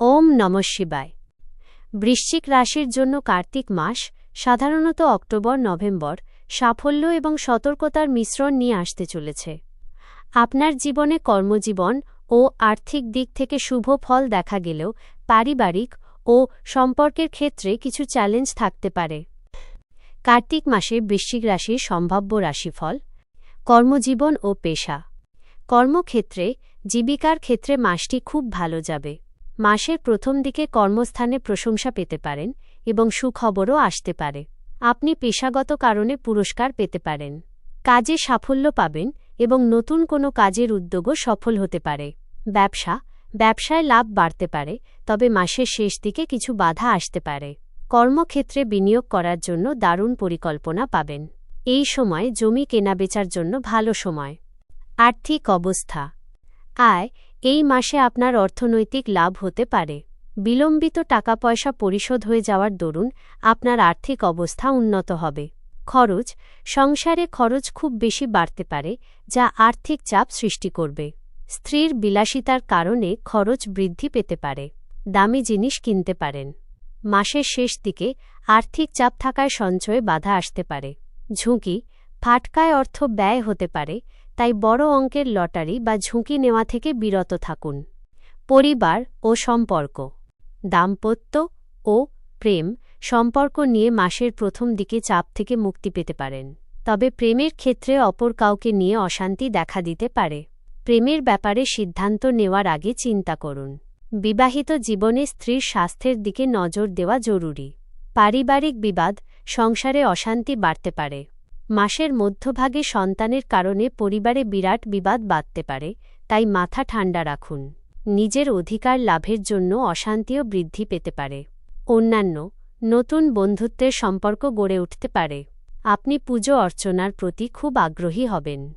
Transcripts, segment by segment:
ওম নম শিবায়। বৃশ্চিক রাশির জন্য কার্তিক মাস সাধারণত অক্টোবর, নভেম্বর সাফল্য এবং সতর্কতার মিশ্রণ নিয়ে আসতে চলেছে। আপনার জীবনে কর্মজীবন ও আর্থিক দিক থেকে শুভ ফল দেখা গেলেও পারিবারিক ও সম্পর্কের ক্ষেত্রে কিছু চ্যালেঞ্জ থাকতে পারে। কার্তিক মাসে বৃশ্চিক রাশির সম্ভাব্য রাশিফল, কর্মজীবন ও পেশা। কর্মক্ষেত্রে, জীবিকার ক্ষেত্রে মাসটি খুব ভালো যাবে। মাসের প্রথম দিকে কর্মস্থানে প্রশংসা পেতে পারেন এবং সুখবরও আসতে পারে। আপনি পেশাগত কারণে পুরস্কার পেতে পারেন। কাজে সাফল্য পাবেন এবং নতুন কোনো কাজের উদ্যোগও সফল হতে পারে। ব্যবসা, ব্যবসায় লাভ বাড়তে পারে, তবে মাসের শেষ দিকে কিছু বাধা আসতে পারে। কর্মক্ষেত্রে বিনিয়োগ করার জন্য দারুণ পরিকল্পনা পাবেন। এই সময় জমি কেনাবেচার জন্য ভালো সময়। আর্থিক অবস্থা। আয়, এই মাসে আপনার অর্থনৈতিক লাভ হতে পারে। বিলম্বিত টাকা পয়সা পরিশোধ হয়ে যাওয়ার দরুন আপনার আর্থিক অবস্থা উন্নত হবে। খরচ, সংসারে খরচ খুব বেশি বাড়তে পারে, যা আর্থিক চাপ সৃষ্টি করবে। স্ত্রীর বিলাসিতার কারণে খরচ বৃদ্ধি পেতে পারে। দামি জিনিস কিনতে পারেন। মাসের শেষ দিকে আর্থিক চাপ থাকায় সঞ্চয়ে বাধা আসতে পারে। ঝুঁকি, ফাটকায় অর্থ ব্যয় হতে পারে তাই বড় অঙ্কের লটারি বা ঝুঁকি নেওয়া থেকে বিরত থাকুন। পরিবার ও সম্পর্ক। দাম্পত্য ও প্রেম সম্পর্ক নিয়ে মাসের প্রথম দিকে চাপ থেকে মুক্তি পেতে পারেন। তবে প্রেমের ক্ষেত্রে অপর কাউকে নিয়ে অশান্তি দেখা দিতে পারে। প্রেমের ব্যাপারে সিদ্ধান্ত নেওয়ার আগে চিন্তা করুন। বিবাহিত জীবনে স্ত্রীর স্বাস্থ্যের দিকে নজর দেওয়া জরুরি। পারিবারিক বিবাদ, সংসারে অশান্তি বাড়তে পারে। মাসের মধ্যভাগে সন্তানের কারণে পরিবারে বিরাট বিবাদ বাঁধতে পারে, তাই মাথা ঠান্ডা রাখুন। নিজের অধিকার লাভের জন্য অশান্তিও বৃদ্ধি পেতে পারে। অন্যান্য, নতুন বন্ধুত্বের সম্পর্ক গড়ে উঠতে পারে। আপনি পুজো অর্চনার প্রতি খুব আগ্রহী হবেন।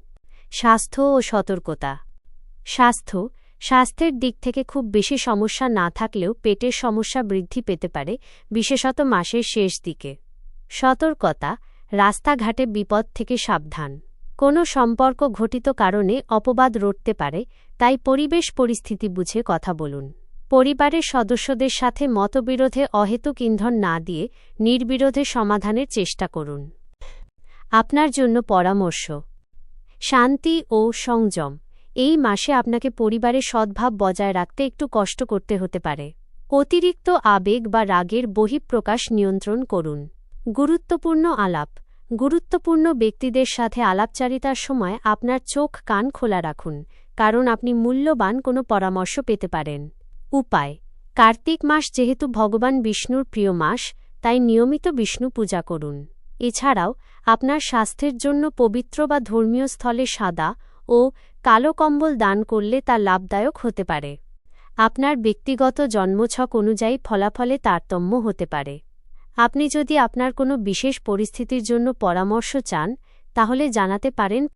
স্বাস্থ্য ও সতর্কতা। স্বাস্থ্য, স্বাস্থ্যের দিক থেকে খুব বেশি সমস্যা না থাকলেও পেটের সমস্যা বৃদ্ধি পেতে পারে, বিশেষত মাসের শেষ দিকে। সতর্কতা রাস্তাঘাটে বিপদ থেকে সাবধান। কোনো সম্পর্ক ঘটিত কারণে অপবাদ রটতে পারে, তাই পরিবেশ পরিস্থিতি বুঝে কথা বলুন। পরিবারের সদস্যদের সাথে মতবিরোধে অহেতুক ইন্ধন না দিয়ে নির্বিরোধে সমাধানের চেষ্টা করুন। আপনার জন্য পরামর্শ, শান্তি ও সংযম। এই মাসে আপনাকে পরিবারের সদ্ভাব বজায় রাখতে একটু কষ্ট করতে হতে পারে। অতিরিক্ত আবেগ বা রাগের বহিঃপ্রকাশ নিয়ন্ত্রণ করুন। গুরুত্বপূর্ণ আলাপ। গুরুত্বপূর্ণ ব্যক্তিদের সাথে আলাপচারিতার সময় আপনার চোখ কান খোলা রাখুন, কারণ আপনি মূল্যবান কোনো পরামর্শ পেতে পারেন। উপায়, কার্তিক মাস যেহেতু ভগবান বিষ্ণুর প্রিয় মাস, তাই নিয়মিত বিষ্ণু পূজা করুন। এছাড়াও, আপনার স্বাস্থ্যের জন্য পবিত্র বা ধর্মীয় স্থলে সাদা ও কালো কম্বল দান করলে তা লাভদায়ক হতে পারে। আপনার ব্যক্তিগত জন্মছক অনুযায়ী ফলাফলে তারতম্য হতে পারে। আপনি যদি আপনার কোনো বিশেষ পরিস্থিতির জন্য পরামর্শ চান তাহলে জানাতে পারেন